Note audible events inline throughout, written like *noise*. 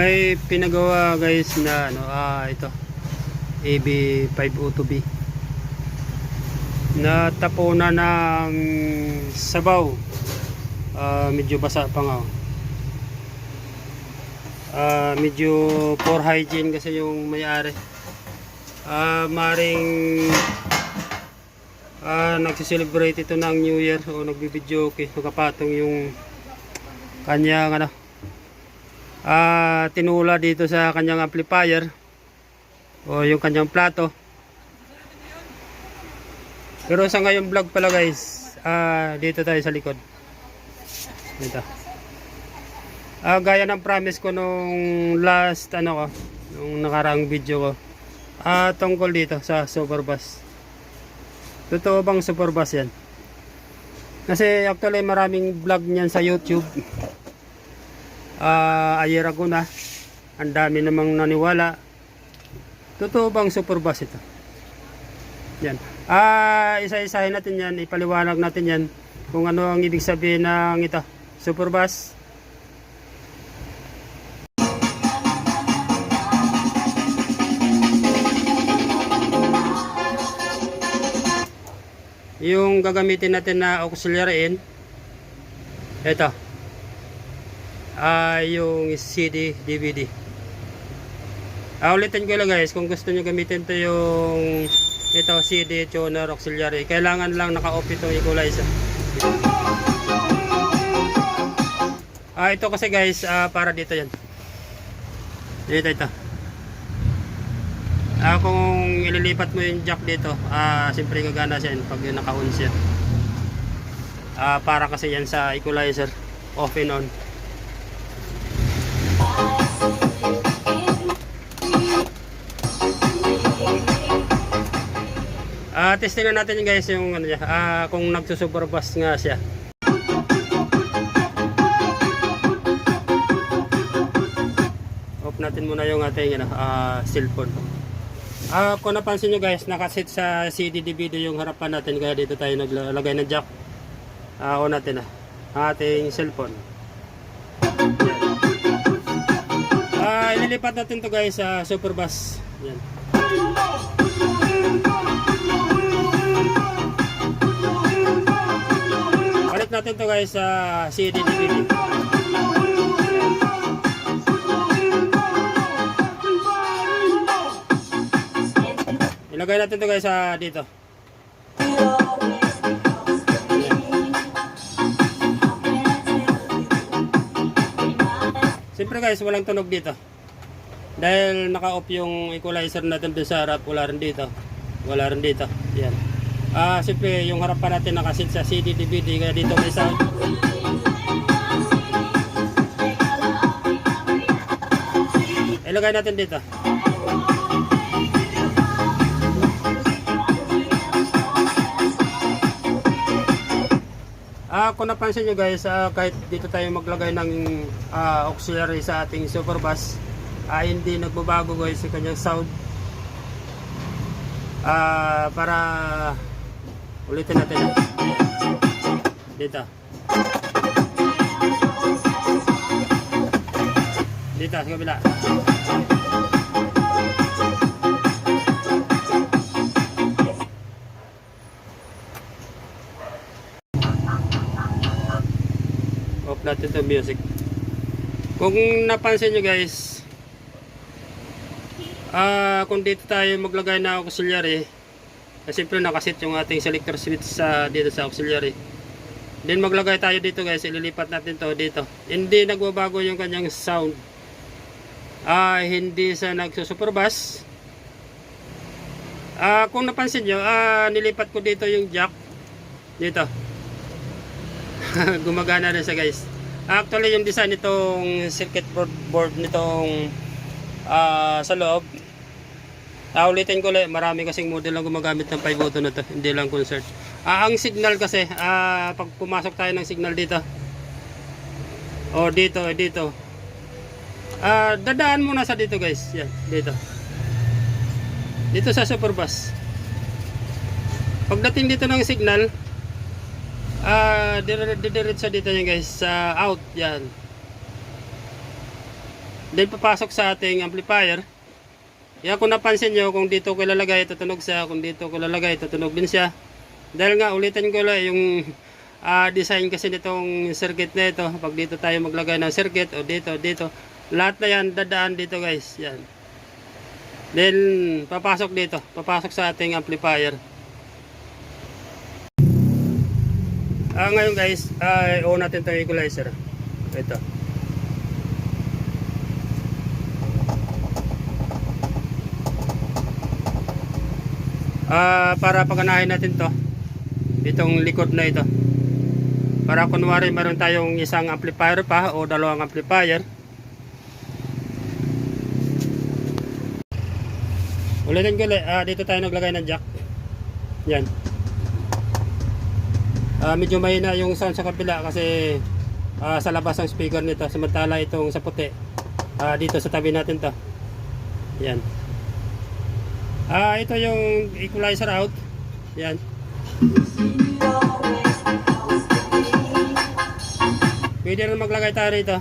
May pinagawa guys na ano, ah ito. AB502B. Na tapunan ng sabaw. Ah, medyo basa pa nga. Ah, medyo poor hygiene kasi yung may-ari. Ah, maring ah, nagsiselebrate ito ng New Year o nagbibidyo okay, nakapatong yung kanyang ano ah tinula dito sa kanyang amplifier o yung kanyang plato. Pero sa ngayong vlog pala guys ah dito tayo sa likod. Dito. Ah gaya ng promise ko nung last ano ko nung nakaraang video ko ah tungkol dito sa super bus totoo bang super bus yan? Kasi actually maraming vlog niyan sa youtube ah a year ago na. Ang dami namang naniwala. Totoo bang super bus ito? Yan. Ah isa-isahin natin yan. Ipaliwanag natin yan kung ano ang ibig sabihin ng ito. Super bus yung gagamitin natin na auxiliary in ito ay yung CD, DVD. Ah, ulitin ko lang guys, kung gusto nyo gamitin to yung ito CD tuner auxiliary, kailangan lang naka-off itong equalizer. Ah, ito kasi guys, ah, para dito yan. Dito ito. Ah, kung ililipat mo yung jack dito, ah, siyempre gagana siya yun pag naka-on siya. Ah, para kasi yan sa equalizer, off and on. Ah, testing na natin guys yung ano niya, ah, kung nagsusuperbus nga siya. Off natin muna yung ating ano, ah, cellphone. Ah, kung napansin nyo guys, nakasit sa CD DVD yung harapan natin kaya dito tayo naglalagay ng jack. Ah, on natin ah, ating cellphone. Ah, ililipat natin to guys sa superbus. Yan. Natin to guys sa CD DVD. Ilagay natin to guys sa dito. Siyempre guys, walang tunog dito. Dahil naka-off yung equalizer natin dun sa harap, wala rin dito. Wala rin dito. Yan. Ah, siyempre yung harapan natin nakasit sa CD DVD kaya dito may sound. Ilagay natin dito. Ah, kung napansin nyo guys, ah, kahit dito tayo maglagay ng ah, auxiliary sa ating super bus, ah, hindi nagbabago guys yung kanyang sound. Ah, para ulitin natin. Dito. Dito sa kabila. off natin to music kung napansin nyo guys ah kung dito tayo maglagay na auxiliary kasi siyempre nakasit yung ating selector switch sa dito sa auxiliary. Then maglagay tayo dito guys. Ililipat natin to dito. Hindi nagbabago yung kanyang sound. Ah hindi sa nagsusuperbus ah kung napansin nyo ah nilipat ko dito yung jack. Dito. *laughs* Gumagana rin siya guys. Actually yung design nitong circuit board, board nitong ah, sa loob Ah, ulitin ko ulit, marami kasing model ang gumagamit ng 5 auto na to, hindi lang concert. Ah, ang signal kasi, ah, pag pumasok tayo ng signal dito, o dito, eh, dito, ah, dadaan muna sa dito guys, yan, dito. Dito sa superbus. Pagdating dito ng signal, ah, dire- didiretso dito yan guys, sa out, yan. Then papasok sa ating amplifier. Yan kung napansin nyo, kung dito ko ilalagay, tutunog siya. Kung dito ko ilalagay, tutunog din siya. Dahil nga, ulitin ko lang yung ah, design kasi nitong circuit na ito. Pag dito tayo maglagay ng circuit, o dito, dito. Lahat na yan, dadaan dito guys. Yan. Then, papasok dito. Papasok sa ating amplifier. Ah, ngayon guys, ay on natin itong equalizer. Ito. Ah, para paganahin natin to. Itong likod na ito. Para kunwari meron tayong isang amplifier pa o dalawang amplifier. Ulitin ko. Ah, dito tayo naglagay ng jack. Yan. Ah, medyo mahina yung sound sa kabila kasi ah, sa labas ang speaker nito. Samantala itong sa puti. Ah, dito sa tabi natin to. Yan. Ah, ito yung equalizer out. Yan. Pwede rin maglagay tayo rito.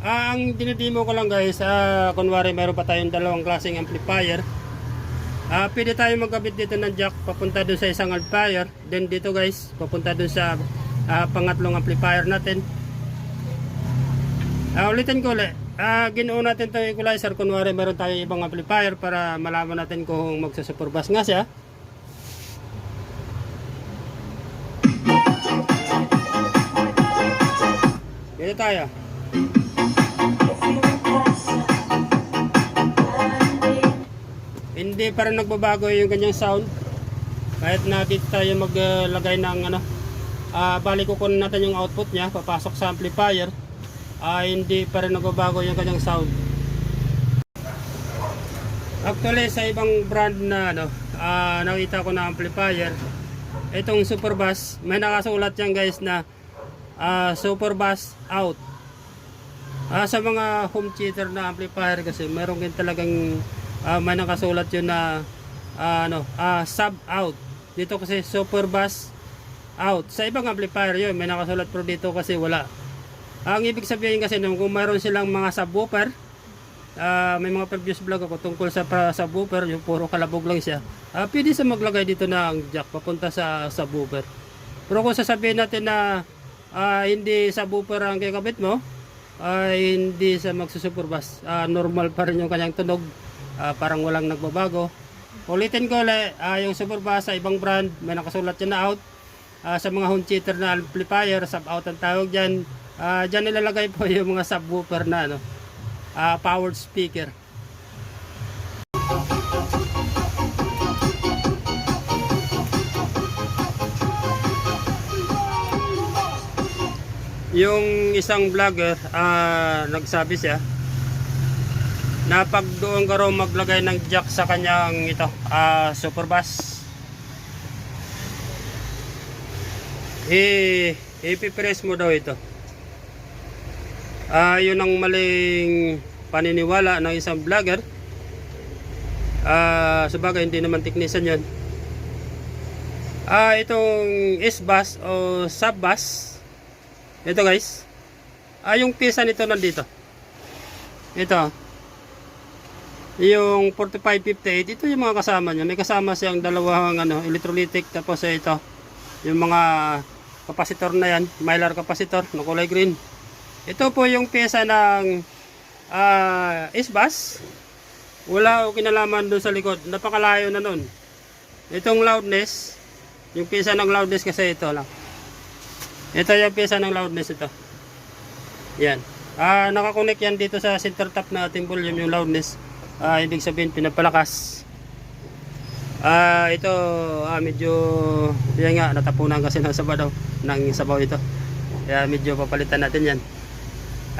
Ah, ang dinidemo ko lang guys, ah, kunwari meron pa tayong dalawang klaseng amplifier. Ah, pwede tayo magkabit dito ng jack papunta dun sa isang amplifier. Then dito guys, papunta dun sa ah, pangatlong amplifier natin. Ah, ulitin ko ulit. Ah, ginuo natin itong equalizer. Kunwari meron tayong ibang amplifier para malaman natin kung magsusuperbas nga siya. Dito tayo. Hindi pa nagbabago yung kanyang sound. Kahit na dito tayo maglagay ng ano, ah bali kukunin natin yung output niya, papasok sa amplifier. Ah hindi pa rin nagbabago yung kanyang sound. Actually sa ibang brand na ano, ah nakita ko na amplifier, itong super bass, may nakasulat yan guys na ah super bass out. Ah, sa mga home theater na amplifier kasi meron din talagang ah, may nakasulat yun na ah, ano, ah, sub out. Dito kasi super bass out. Sa ibang amplifier yun, may nakasulat pero dito kasi wala. Ang ibig sabihin kasi nung kung mayroon silang mga subwoofer, ah, may mga previous vlog ako tungkol sa pra- subwoofer, yung puro kalabog lang siya. Ah, pwede sa maglagay dito ng jack papunta sa subwoofer. Pero kung sasabihin natin na ah, hindi subwoofer ang kakabit mo, ay hindi sa magsusuperbas. Ah, normal pa rin yung kanyang tunog. Ah, parang walang nagbabago. Ulitin ko ulit, ah, yung superbass sa ibang brand, may nakasulat yan na out. Ah, sa mga home theater na amplifier, sub out ang tawag dyan. Ah, dyan nilalagay po *laughs* yung mga subwoofer na ano, ah, powered speaker. Yung isang vlogger, ah, nagsabi siya, na pag doon ka maglagay ng jack sa kanyang ito, ah, super bass, i ipipress mo daw ito. Ah, yun ang maling paniniwala ng isang vlogger. Ah, sabagay hindi naman technician 'yon. Ah, itong S-bus o sub-bus. Ito guys. Ah, yung pisa nito nandito. Ito. Yung 4558, ito yung mga kasama niya. May kasama siyang dalawang ano, electrolytic tapos ito. Yung mga kapasitor na yan, mylar kapasitor na kulay green. Ito po yung pyesa ng ah S-bus. Wala o kinalaman doon sa likod. Napakalayo na nun. Itong loudness, yung pyesa ng loudness kasi ito lang. Ito yung pyesa ng loudness ito. Yan. Ah, nakakonek yan dito sa center top na ating volume yung loudness. Ah, ibig sabihin pinapalakas. Ah, ito ah, medyo yan nga natapunan kasi ng sabaw daw ng sabaw ito. Kaya medyo papalitan natin yan.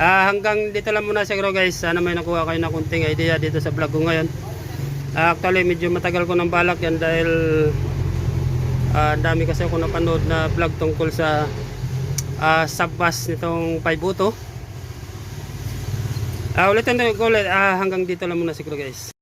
Ah, hanggang dito lang muna siguro guys. Sana may nakuha kayo ng kunting idea dito sa vlog ko ngayon. Ah, actually medyo matagal ko ng balak yan dahil ah, dami kasi ako napanood na vlog tungkol sa ah, subbus nitong 5 auto. Ah, ulitin ko ulit. Ah, hanggang dito lang muna siguro guys.